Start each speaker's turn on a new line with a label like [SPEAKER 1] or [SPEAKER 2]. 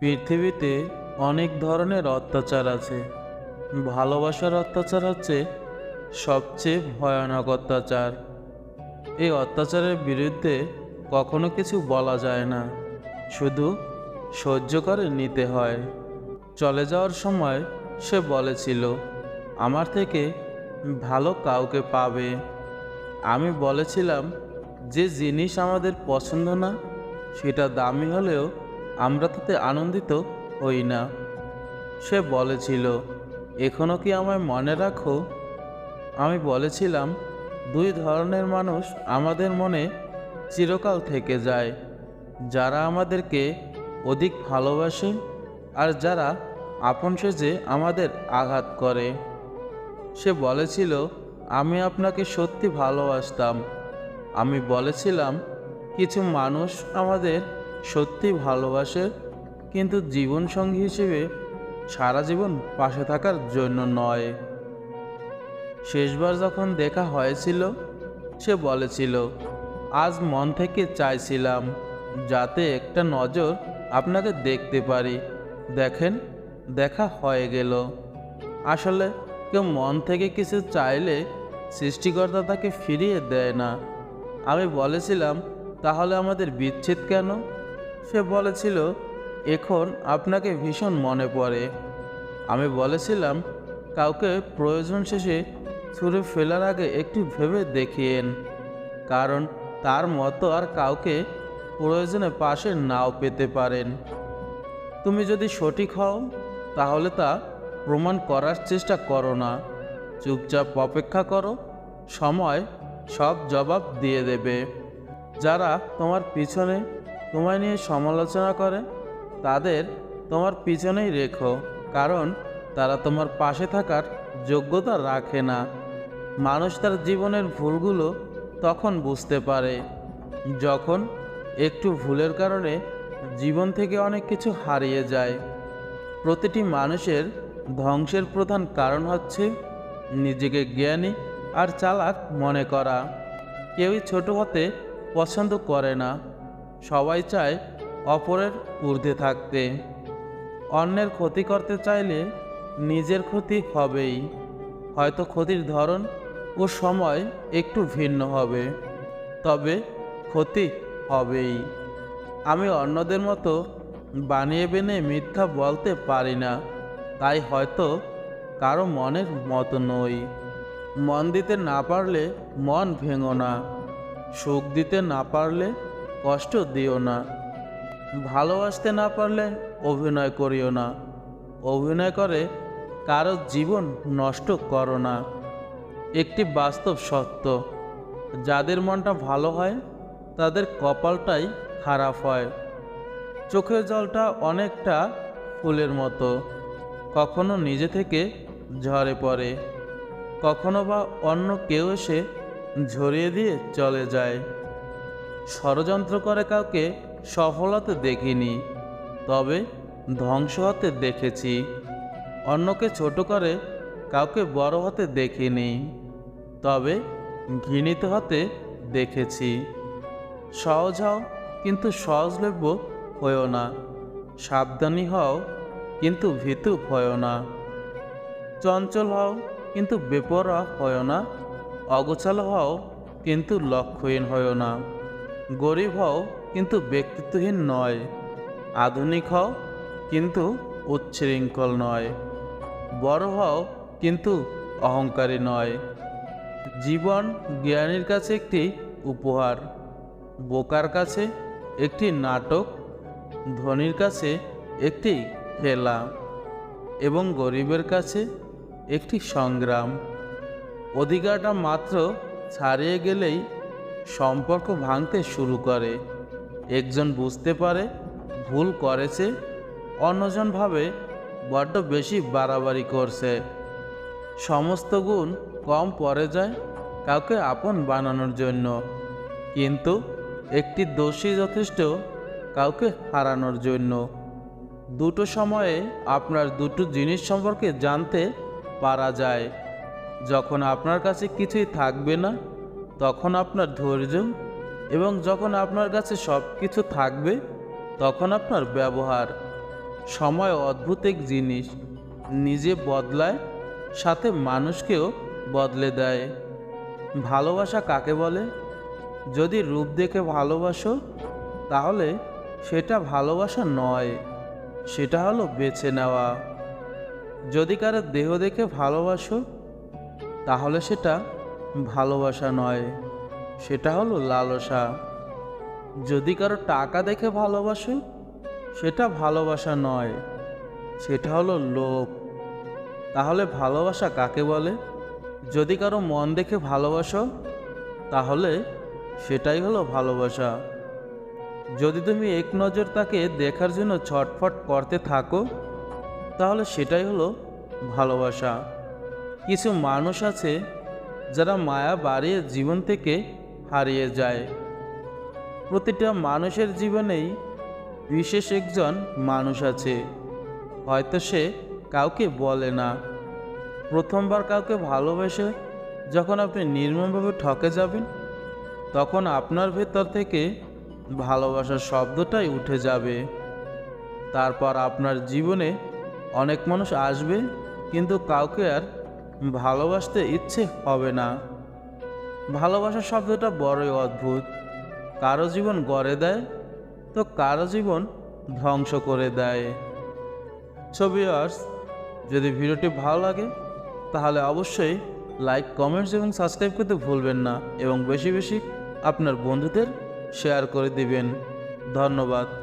[SPEAKER 1] পৃথিবীতে অনেক ধরনের অত্যাচার আছে। ভালোবাসার অত্যাচার হচ্ছে সবচেয়ে ভয়ানক অত্যাচার। এই অত্যাচারের বিরুদ্ধে কখনো কিছু বলা যায় না। শুধু সহ্য করে নিতে হয়। চলে যাওয়ার সময় সে বলেছিল, আমার থেকে ভালো কাউকে পাবে। আমি বলেছিলাম, যে জিনিস আমাদের পছন্দ না, সেটা দামি হলেও আমরা তাতে আনন্দিত হই না। সে বলেছিল এখনও কি আমায় মনে রাখো? আমি বলেছিলাম, দুই ধরনের মানুষ আমাদের মনে চিরকাল থেকে যায়। যারা আমাদেরকে অধিক ভালোবাসে আর যারা আপন সেজে আমাদের আঘাত করে। সে বলেছিল, আমি আপনাকে সত্যি ভালোবাসতাম। আমি বলেছিলাম, কিছু মানুষ আমাদের সত্যি ভালোবাসে, কিন্তু জীবনসঙ্গী হিসেবে সারা জীবন পাশে থাকার জন্য নয়। শেষবার যখন দেখা হয়েছিল, সে বলেছিল, আজ মন থেকে চাইছিলাম যাতে একটা নজর আপনাকে দেখতে পারি। দেখেন, দেখা হয়ে গেল। আসলে কেউ মন থেকে কিছু চাইলে সৃষ্টিকর্তা তাকে ফিরিয়ে দেয় না। আমি বলেছিলাম, তাহলে আমাদের বিচ্ছেদ কেন? সে বলেছিল, এখন আপনাকে ভীষণ মনে পড়ে। আমি বলেছিলাম, কাউকে প্রয়োজন শেষে ছুঁড়ে ফেলার আগে একটু ভেবে দেখিয়েন, কারণ তার মতো আর কাউকে প্রয়োজনে পাশে নাও পেতে পারেন। তুমি যদি সঠিক হও, তাহলে তা প্রমাণ করার চেষ্টা করো না। চুপচাপ অপেক্ষা করো, সময় সব জবাব দিয়ে দেবে। যারা তোমার পিছনে তোমায় নিয়ে সমালোচনা করে, তাদের তোমার পিছনেই রেখো, কারণ তারা তোমার পাশে থাকার যোগ্যতা রাখে না। মানুষ তার জীবনের ভুলগুলো তখন বুঝতে পারে, যখন একটু ভুলের কারণে জীবন থেকে অনেক কিছু হারিয়ে যায়। প্রতিটি মানুষের ধ্বংসের প্রধান কারণ হচ্ছে নিজেকে জ্ঞানী আর চালাক মনে করা। কেউই ছোট হতে পছন্দ করে না। সবাই চায় অপরের ঊর্ধ্বে থাকতে। অন্যের ক্ষতি করতে চাইলে নিজের ক্ষতি হবেই। হয়তো ক্ষতির ধরন ও সময় একটু ভিন্ন হবে, তবে ক্ষতি হবেই। আমি অন্যদের মতো বানিয়ে বেনে মিথ্যা বলতে পারি না, তাই হয়তো কারও মনের মতো নই। মন দিতে না পারলে মন ভেঙো না, সুখ দিতে না পারলে কষ্ট দিও না। ভালোবাসতে না পারলে অভিনয় করিও না। অভিনয় করে কারও জীবন নষ্ট করো না। একটি বাস্তব সত্য, যাদের মনটা ভালো হয়, তাদের কপালটাই খারাপ হয়। চোখের জলটা অনেকটা ফুলের মতো, কখনো নিজে থেকে ঝরে পড়ে, কখনো বা অন্য কেউ এসে ঝরিয়ে দিয়ে চলে যায়। ষড়যন্ত্র করে কাউকে সফল হতে দেখিনি, তবে ধ্বংস হতে দেখেছি। অন্যকে ছোট করে কাউকে বড় হতে দেখিনি, তবে ঘৃণিত হতে দেখেছি। সহজ হও, কিন্তু সহজলভ্য হয়েও না। সাবধানী হও, কিন্তু ভীতু হয়েও না। চঞ্চল হও, কিন্তু বেপরোয়া হয়েও না। অগোছাল হও, কিন্তু লক্ষ্যহীন হয়েও না। গরিব হও, কিন্তু ব্যক্তিত্বহীন নয়। আধুনিক হও, কিন্তু উচ্ছৃঙ্খল নয়। বড় হও, কিন্তু অহংকারী নয়। জীবন জ্ঞানীর কাছে একটি উপহার, বোকার কাছে একটি নাটক, ধনীর কাছে একটি খেলা এবং গরিবের কাছে একটি সংগ্রাম। অধিকারটা মাত্র ছাড়িয়ে গেলেই সম্পর্ক ভাঙতে শুরু করে। একজন বুঝতে পারে, ভুল করেছে, অন্যজন ভাবে বড্ড বেশি বাড়াবাড়ি করছে। সমস্ত গুণ কম পড়ে যায় কাউকে আপন বানানোর জন্য। কিন্তু একটি দোষী যথেষ্ট কাউকে হারানোর জন্য। দুটো সময়ে আপনার দুটো জিনিস সম্পর্কে জানতে পারা যায়। যখন আপনার কাছে কিছুই থাকবে না তখন আপনার ধৈর্য এবং যখন আপনার কাছে সব কিছু থাকবে, তখন আপনার ব্যবহার। সময় অদ্ভুত এক জিনিস, নিজে বদলায়, সাথে মানুষকেও বদলে দেয়। ভালোবাসা কাকে বলে? যদি রূপ দেখে ভালোবাসো, তাহলে সেটা ভালোবাসা নয়, সেটা হলো বেছে নেওয়া। যদি কারও দেহ দেখে ভালোবাসো, তাহলে সেটা ভালোবাসা নয়, সেটা হলো লালসা। যদি কারও টাকা দেখে ভালোবাসো, সেটা ভালোবাসা নয়, সেটা হলো লোভ। তাহলে ভালোবাসা কাকে বলে? যদি কারও মন দেখে ভালোবাসো, তাহলে সেটাই হলো ভালোবাসা। যদি তুমি এক নজর তাকে দেখার জন্য ছটফট করতে থাকো, তাহলে সেটাই হলো ভালোবাসা। কিছু মানুষ আছে যারা মায়া বাড়িয়ে জীবন থেকে হারিয়ে যায়। প্রতিটা মানুষের জীবনেই বিশেষ একজন মানুষ আছে। হয়তো সে কাউকে বলে না। প্রথমবার কাউকে ভালোবেসে যখন আপনি নির্মমভাবে ঠকে যাবেন, তখন আপনার ভেতর থেকে ভালোবাসার শব্দটাই উঠে যাবে। তারপর আপনার জীবনে অনেক মানুষ আসবে, কিন্তু কাউকে আর ভালোবাসতে ইচ্ছে হবে না। ভালোবাসা শব্দটা বড়ই অদ্ভুত। কারও জীবন গড়ে দেয়, তো কারও জীবন ধ্বংস করে দেয়। ছবি আর্স যদি ভিডিওটি ভালো লাগে, তাহলে অবশ্যই লাইক কমেন্টস এবং সাবস্ক্রাইব করতে ভুলবেন না এবং বেশি বেশি আপনার বন্ধুদের শেয়ার করে দিবেন। ধন্যবাদ।